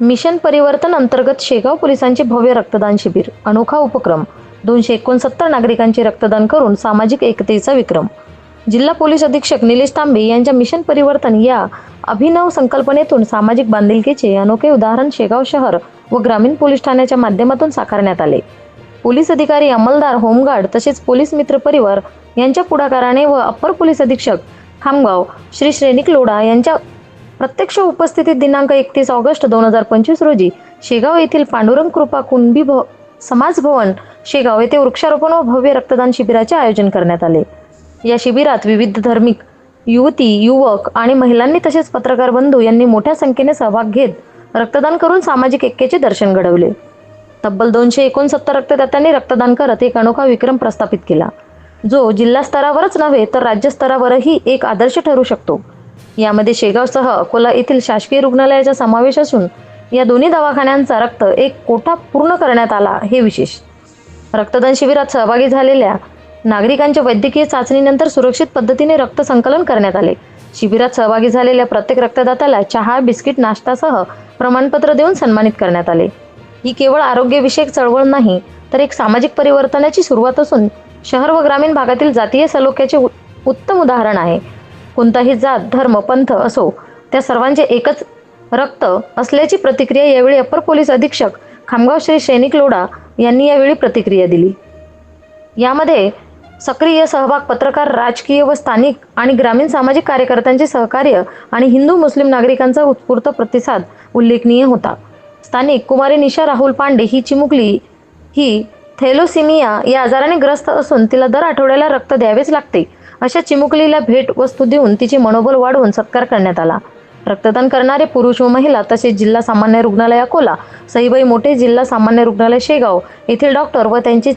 Mission परिवर्तन अंतर्गत शेगाव पोलिसांचे भव्य रक्तदान शिबिर अनोखा उपक्रम दोनशे एकोणसत्तर नागरिकांचे रक्तदान करून सामाजिक एकतेचा विक्रम. जिल्हा पोलीस अधीक्षक निलेश तांबे यांच्या मिशन परिवर्तन या अभिनव संकल्पनेतून सामाजिक बांधिलकीचे अनोखे उदाहरण शेगाव शहर व ग्रामीण पोलीस ठाण्याच्या माध्यमातून साकारण्यात आले. पोलीस अधिकारी अंमलदार होमगार्ड तसेच पोलीस मित्र परिवार यांच्या पुढाकाराने व अप्पर पोलीस अधीक्षक खामगाव श्री श्रेणिक लोढा यांच्या प्रत्यक्ष उपस्थितीत दिनांक एकतीस ऑगस्ट दोन हजार पंचवीस रोजी शेगाव येथील पांडुरंग कृपा कुणबी भव समाज भवन शेगाव येथे वृक्षारोपण व भव्य रक्तदान शिबिराचे आयोजन करण्यात आले. या शिबिरात विविध धार्मिक युवती युवक आणि महिलांनी तसेच पत्रकार बंधू यांनी मोठ्या संख्येने सहभाग घेत रक्तदान करून सामाजिक ऐक्याचे दर्शन घडवले. तब्बल दोनशे एकोणसत्तर रक्तदात्यांनी रक्तदान करत एक अनोखा विक्रम प्रस्थापित केला. जो जिल्हा स्तरावरच नव्हे तर राज्य स्तरावरही एक आदर्श ठरू शकतो. यामध्ये शेगावसह अकोला येथील शासकीय रुग्णालयाचा समावेश असून या दोन्ही दवाखान्यांचा रक्त एक कोटा पूर्ण करण्यात आला हे विशेष. रक्तदान शिबिरात सहभागी झालेल्या नागरिकांच्या वैद्यकीय चाचणीनंतर सुरक्षित पद्धतीने रक्त संकलन करण्यात आले. शिबिरात सहभागी झालेल्या प्रत्येक रक्तदात्याला चहा बिस्किट नाश्तासह प्रमाणपत्र देऊन सन्मानित करण्यात आले. ही केवळ आरोग्यविषयक चळवळ नाही तर एक सामाजिक परिवर्तनाची सुरुवात असून शहर व ग्रामीण भागातील जातीय सलोख्याचे उत्तम उदाहरण आहे. कोणताही जात धर्म पंथ असो त्या सर्वांचे एकच रक्त असल्याची प्रतिक्रिया यावेळी अप्पर पोलीस अधीक्षक खामगाव श्री सैनिक लोडा यांनी यावेळी प्रतिक्रिया दिली. यामध्ये सक्रिय सहभाग पत्रकार राजकीय व स्थानिक आणि ग्रामीण सामाजिक कार्यकर्त्यांचे सहकार्य आणि हिंदू मुस्लिम नागरिकांचा उत्स्फूर्त प्रतिसाद उल्लेखनीय होता. स्थानिक कुमारी निशा राहुल पांडे ही चिमुकली ही थेलोसिमिया या आजाराने ग्रस्त असून तिला दर आठवड्याला रक्त द्यावेच लागते. अशा चिमुकलीला भेट वस्तू देऊन तिचे मनोबल वाढवून सत्कार करण्यात आला. रक्तदान करणारे पुरुष व महिला तसेच जिल्हा सामान्य रुग्णालय अकोला सईबाई मोठे जिल्हा सामान्य रुग्णालय शेगाव येथील डॉक्टर व त्यांचे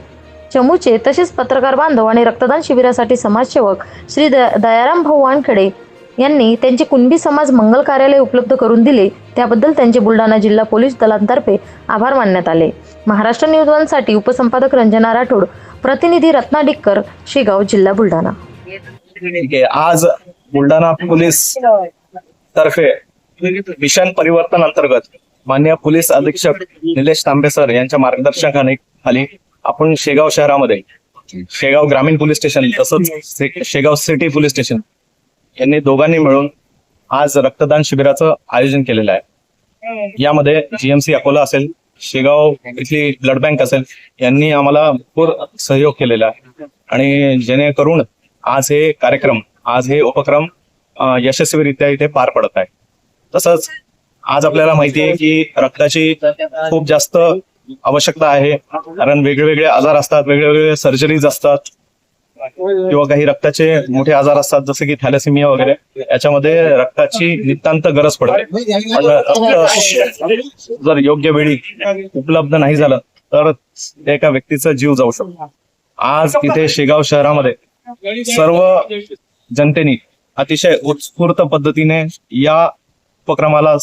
चमूचे तसेच पत्रकार बांधव आणि रक्तदान शिबिरासाठी समाजसेवक श्री द दयाराम भाऊ वानखेडे यांनी त्यांचे कुणबी समाज मंगल कार्यालय उपलब्ध करून दिले. त्याबद्दल त्यांचे बुलढाणा जिल्हा पोलीस दलांतर्फे आभार मानण्यात आले. महाराष्ट्र न्यूज वनसाठी उपसंपादक रंजना राठोड प्रतिनिधी रत्ना डिक्कर शेगाव जिल्हा बुलढाणा. ठीक आहे. आज बुलढाणा पोलीस तर्फे मिशन परिवर्तन अंतर्गत मान्य पोलीस अधीक्षक निलेश तांबे सर यांच्या मार्गदर्शनाखाली खाली आपण शेगाव शहरामध्ये शेगाव ग्रामीण पोलीस स्टेशन तसंच शेगाव सिटी पोलीस स्टेशन यांनी दोघांनी मिळून आज रक्तदान शिबिराचं आयोजन केलेलं आहे. यामध्ये जीएमसी अकोला असेल शेगाव इथली ब्लड बँक असेल यांनी आम्हाला भरपूर सहयोग केलेला आहे. आणि जेणेकरून आज हे कार्यक्रम आज हे उपक्रम यशस्वीरित्या इथे पार पडत आहे. तसंच आज आपल्याला माहिती आहे की रक्ताची खूप जास्त आवश्यकता आहे कारण वेगवेगळे आजार असतात वेगवेगळे सर्जरीज असतात किंवा काही रक्ताचे मोठे आजार असतात जसे की थॅलेसिमिया वगैरे याच्यामध्ये रक्ताची नितांत गरज पडते. पण रक्त जर योग्य वेळी उपलब्ध नाही झालं तर एका व्यक्तीचा जीव जाऊ शकतो. आज इथे शेगाव शहरामध्ये सर्व जनतेने अतिशय उत्स्फूर्त पद्धतीने या उपक्रमाला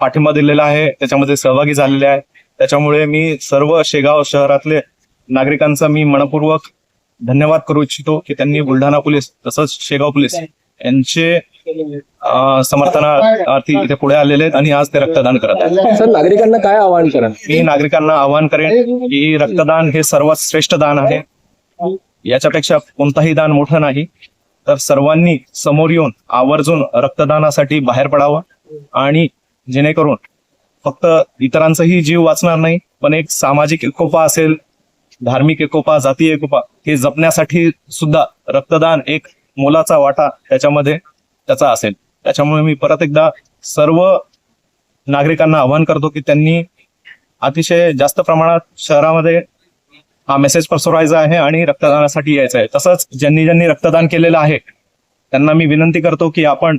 पाठिंबा दिलेला आहे. त्याच्यामध्ये सहभागी झालेले आहे. त्याच्यामुळे मी सर्व शेगाव शहरातले नागरिकांचा मी मनपूर्वक धन्यवाद करू इच्छितो की त्यांनी बुलढाणा पोलीस तसंच शेगाव पोलीस यांचे समर्थनार्थी इथे पुढे आलेले आहेत आणि आज ते रक्तदान करत आहेत. सर नागरिकांना काय आवाहन करा मी नागरिकांना आवाहन करेन की रक्तदान हे सर्वात श्रेष्ठ दान आहे. याच्यापेक्षा कोणताही दान मोठं नाही. तर सर्वांनी समोर येऊन आवर्जून रक्तदानासाठी बाहेर पडावं आणि जेणेकरून फक्त इतरांचाही जीव वाचणार नाही पण एक सामाजिक एकोपा असेल धार्मिक एकोपा जातीय एकोपा हे जपण्यासाठी सुद्धा रक्तदान एक मोलाचा वाटा त्याच्यामध्ये त्याचा असेल. त्याच्यामुळे मी परत एकदा सर्व नागरिकांना आवाहन करतो की त्यांनी अतिशय जास्त प्रमाणात शहरामध्ये हा मेसेज पसरवायचा आहे आणि रक्तदानासाठी यायचं आहे. तसंच ज्यांनी ज्यांनी रक्तदान केलेलं आहे त्यांना मी विनंती करतो की आपण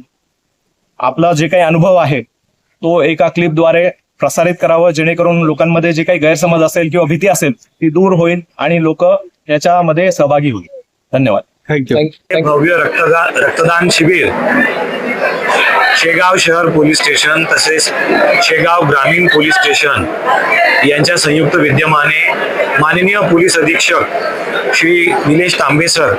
आपला जे काही अनुभव आहे तो एका क्लिपद्वारे प्रसारित करावं जेणेकरून लोकांमध्ये जे काही गैरसमज असेल किंवा भीती असेल ती दूर होईल आणि लोक याच्यामध्ये सहभागी होईल. धन्यवाद. थँक्यू भव्य रक्तदान रक्तदान शिबिर शेगाव शहर पोलीस स्टेशन तसेच शेगाव ग्रामीण पोलीस स्टेशन यांच्या संयुक्त विद्यमाने माननीय पोलीस अधीक्षक श्री निलेश तांबे सर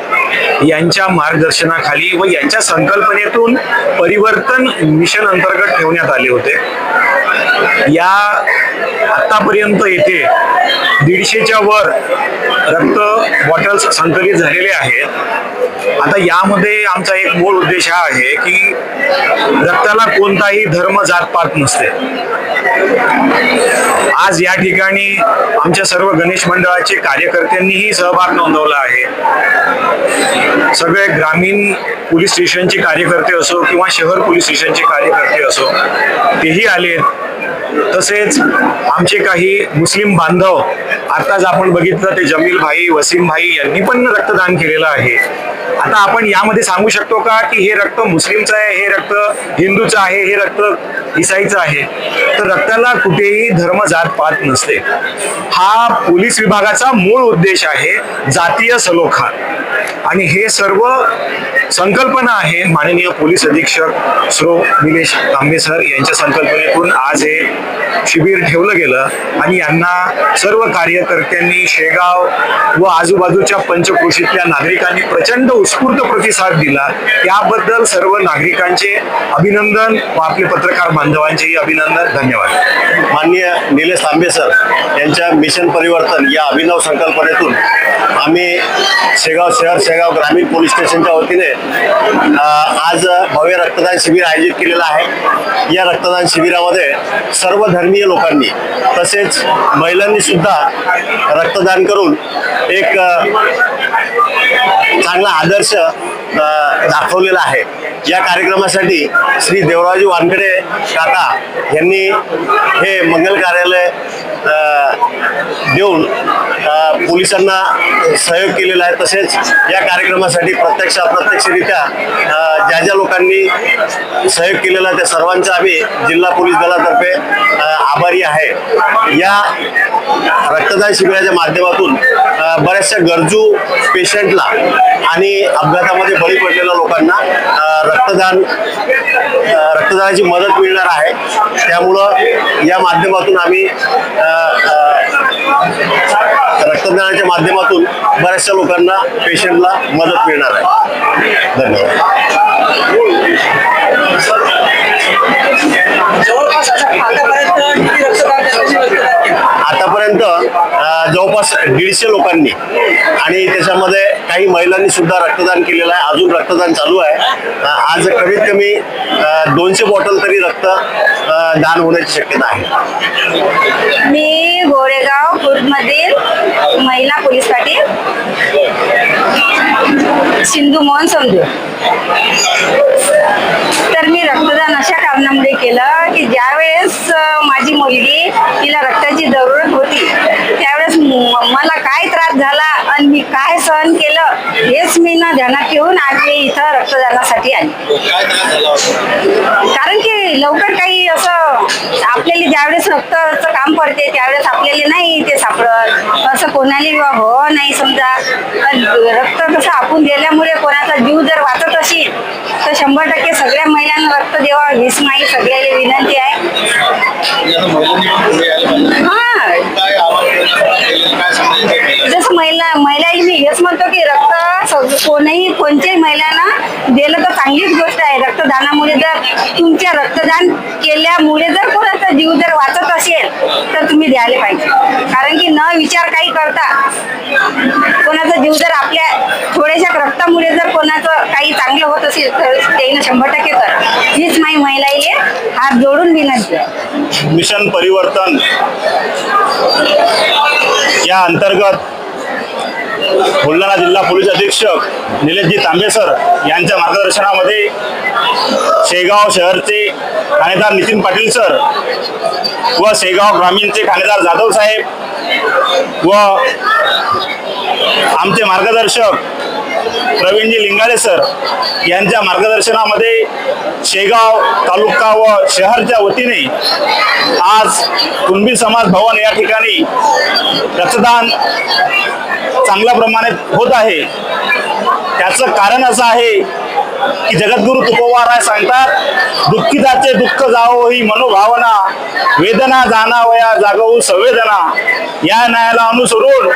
यांच्या मार्गदर्शनाखाली व यांच्या संकल्पनेतून परिवर्तन मिशन अंतर्गत ठेवण्यात आले होते. या आतापर्यंत येथे दीडशेच्या वर रक्त बॉटल्स संकलित झालेले आहेत. आता यामध्ये आमचा एक मूळ उद्देश हा आहे की रक्ताला कोणताही धर्म जात पात नसते. आज या ठिकाणी आमच्या सर्व गणेश मंडळाचे कार्यकर्त्यांनीही सहभाग नोंदवला आहे. सगळे ग्रामीण पोलीस स्टेशनचे कार्यकर्ते असो किंवा शहर पोलीस स्टेशनचे कार्यकर्ते असो तेही आलेत. तसेच आमचे काही मुस्लिम बांधव आताच आपण बघितलं ते जमील भाई वसीम भाई यांनी पण रक्तदान केलेलं आहे. आता आपण यामध्ये सांगू शकतो का की हे रक्त मुस्लिमचं आहे हे रक्त हिंदूचं आहे हे रक्त दिसायचं आहे तर रक्ताला कुठेही धर्म जात पात नसते. हा पोलीस विभागाचा मूळ उद्देश आहे जातीय सलोखा. आणि हे सर्व संकल्पना आहे माननीय पोलीस अधीक्षक श्रो निलेश तांबे सर यांच्या संकल्पनेतून आज हे शिबिर ठेवलं गेलं. आणि यांना सर्व कार्यकर्त्यांनी शेगाव व आजूबाजूच्या पंचक्रोशीतल्या नागरिकांनी प्रचंड उत्स्फूर्त प्रतिसाद दिला. त्याबद्दल सर्व नागरिकांचे अभिनंदन व आपले पत्रकार बांधवांचेही अभिनंदन धन्यवाद. माननीय निलेश तांबे सर यांच्या मिशन परिवर्तन या अभिनव संकल्पनेतून आम्ही शेगाव शहर शेगाव ग्रामीण पोलीस स्टेशनच्या वतीने आज भव्य रक्तदान शिबिर आयोजित केलेलं आहे. या रक्तदान शिबिरामध्ये सर्व धर्मीय लोकांनी तसेच महिलांनी सुद्धा रक्तदान करून एक चांगला आदर्श दाखवलेला आहे. या कार्यक्रमासाठी श्री देवराजी वानखडे काका यांनी हे मंगल कार्यालय देऊन पोलिसांना सहयोग केलेला आहे. तसेच या कार्यक्रमासाठी प्रत्यक्ष अप्रत्यक्षरित्या ज्या ज्या लोकांनी सहयोग केलेला आहे त्या सर्वांचा आम्ही जिल्हा पोलीस दलातर्फे आभारी आहे. या रक्तदान शिबिराच्या माध्यमातून बऱ्याचशा गरजू पेशंटला आणि अपघातामध्ये बळी पडलेल्या लोकांना रक्तदान रक्तदानाची मदत मिळणार आहे. त्यामुळं या माध्यमातून आम्ही रक्तदानाच्या माध्यमातून बऱ्याचशा लोकांना पेशंटला मदत मिळणार आहे. धन्यवाद जवळपास अशा आतापर्यंत किती रक्तदान त्यांनी रक्तदान केलं आतापर्यंत जवळपास दीडशे लोकांनी आणि त्याच्यामध्ये काही महिलांनी सुद्धा रक्तदान केलेलं आहे. अजून रक्तदान चालू आहे. आज कमीत कमी दोनशे बॉटल तरी रक्त दान होण्याची शक्यता आहे. मी गोरेगाव खुर्दमधील महिला पोलीस पाटील. सिंधू मोहन समजू तर मी रक्तदान अशा कारणामुळे केलं की ज्यावेळेस माझी मुलगी तिला रक्ताची जरूरत होती. त्यावेळेस मला काय त्रास झाला? मी काय सहन केलं हेच मी ना ध्यानात ठेवून आज मी इथं रक्तदानासाठी आली. कारण की लवकर काही असं आपल्याला ज्यावेळेस रक्ताचं काम पडते त्यावेळेस आपल्याला नाही ते सापडत. असं कोणाला हो नाही समजा. रक्त कसं आपण दिल्यामुळे कोणाचा जीव जर वाचत असेल तर शंभर टक्के सगळ्या महिलांना रक्त द्यावा हीच माझी सगळ्याला विनंती आहे. हा. महिला महिलाही मी हेच म्हणतो की रक्त कोणीही कोणत्याही महिलांना दिलं तर चांगलीच गोष्ट आहे. रक्तदानामुळे जर तुमच्या रक्तदान केल्यामुळे जर कोणाचा जीव जर वाचत असेल तर तुम्ही द्यायला पाहिजे. कारण की न विचार काही करता कोणाचा जीव जर आपल्या थोड्याशा रक्तामुळे जर कोणाचं काही चांगलं होत असेल तर त्यानं शंभर टक्के करा. हीच माझी महिलाईले हात जोडून विनंती मिशन परिवर्तन या अंतर्गत बुलढाणा जिल्हा पोलीस अधीक्षक निलेशजी तांबे सर यांच्या मार्गदर्शनामध्ये शेगाव शहरचे ठाणेदार नितीन पाटील सर व शेगाव ग्रामीणचे ठाणेदार जाधव साहेब व आमचे मार्गदर्शक प्रवीणजी लिंगाडे सर यांच्या मार्गदर्शनामध्ये शेगाव तालुका व शहरच्या वतीने आज कुणबी समाज भवन या ठिकाणी रक्तदान चांगल्या प्रमाणात होत आहे. त्याचं कारण असं आहे की जगद्गुरु तुकोबाराय सांगतात दुःखिताचे दुःख जावो ही मनोभावना वेदना जाणावया जागवू संवेदना. या न्यायाला अनुसरून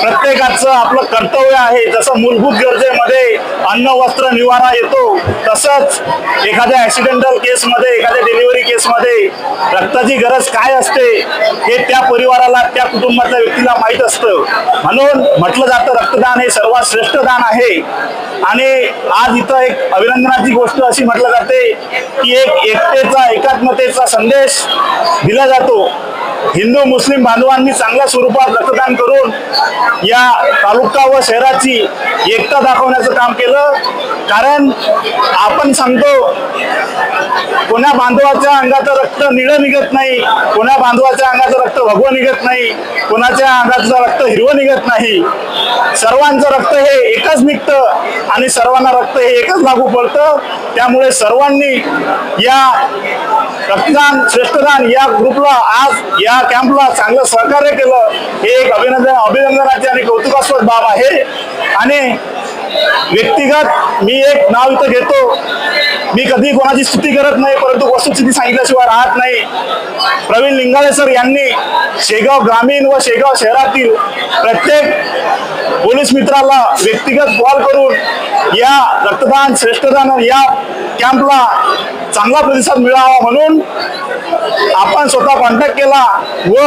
प्रत्येकाचं आपलं कर्तव्य आहे जसं मूलभूत गरजेमध्ये अन्न वस्त्र निवारा येतो तसंच एखाद्या ऍक्सिडेंटल केसमध्ये एखाद्या डिलिव्हरी केसमध्ये रक्ताची गरज काय असते हे त्या परिवाराला त्या कुटुंबातल्या व्यक्तीला माहीत असतं. म्हणून म्हटलं जातं रक्तदान हे सर्वात श्रेष्ठ दान आहे. आणि आज इथं एक अभिनंदनाची गोष्ट अशी म्हटलं जाते की एक एकतेचा एकात्मतेचा संदेश दिला जातो. हिंदू मुस्लिम बांधवांनी चांगल्या स्वरूपात रक्तदान करून या तालुका व शहराची एकता दाखवण्याचं काम केलं. कारण आपण सांगतो कोण्या बांधवाच्या अंगाचं रक्त निळं निघत नाही कोण्या बांधवाच्या अंगाचं रक्त भगवं निघत नाही कोणाच्या अंगाचं रक्त हिरवं निघत नाही. सर्वांचं रक्त हे एकच निघतं आणि सर्वांना रक्त हे एकच लागू पडतं त्यामुळे सर्वांनी या रक्तदान श्रेष्ठदान या ग्रुपला आज या कॅम्पला चांगलं सहकार्य केलं. हे एक अभिनंदन अभिनंदनाची आणि कौतुकास्पद बाब आहे. आणि व्यक्तिगत मी एक नाव इथं घेतो. मी कधी कोणाची स्तुती करत नाही परंतु वस्तुस्थिती सांगितल्याशिवाय राहत नाही. प्रवीण लिंगाळे सर यांनी शेगाव ग्रामीण व शेगाव शहरातील प्रत्येक पोलीस मित्राला व्यक्तिगत कॉल करून या रक्तदान श्रेष्ठदान या कॅम्पला चांगला प्रतिसाद मिळावा म्हणून आपण स्वतः कॉन्टॅक्ट केला व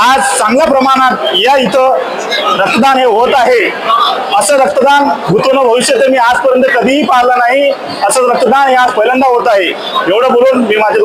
आज चांगल्या प्रमाणात या इथं रक्तदान हे होत आहे. असं रक्तदान भूतोन भविष्य ते मी आजपर्यंत कधीही पाहिलं नाही. असं रक्तदान हे आज पहिल्यांदा होत आहे. एवढं बोलून मी माझे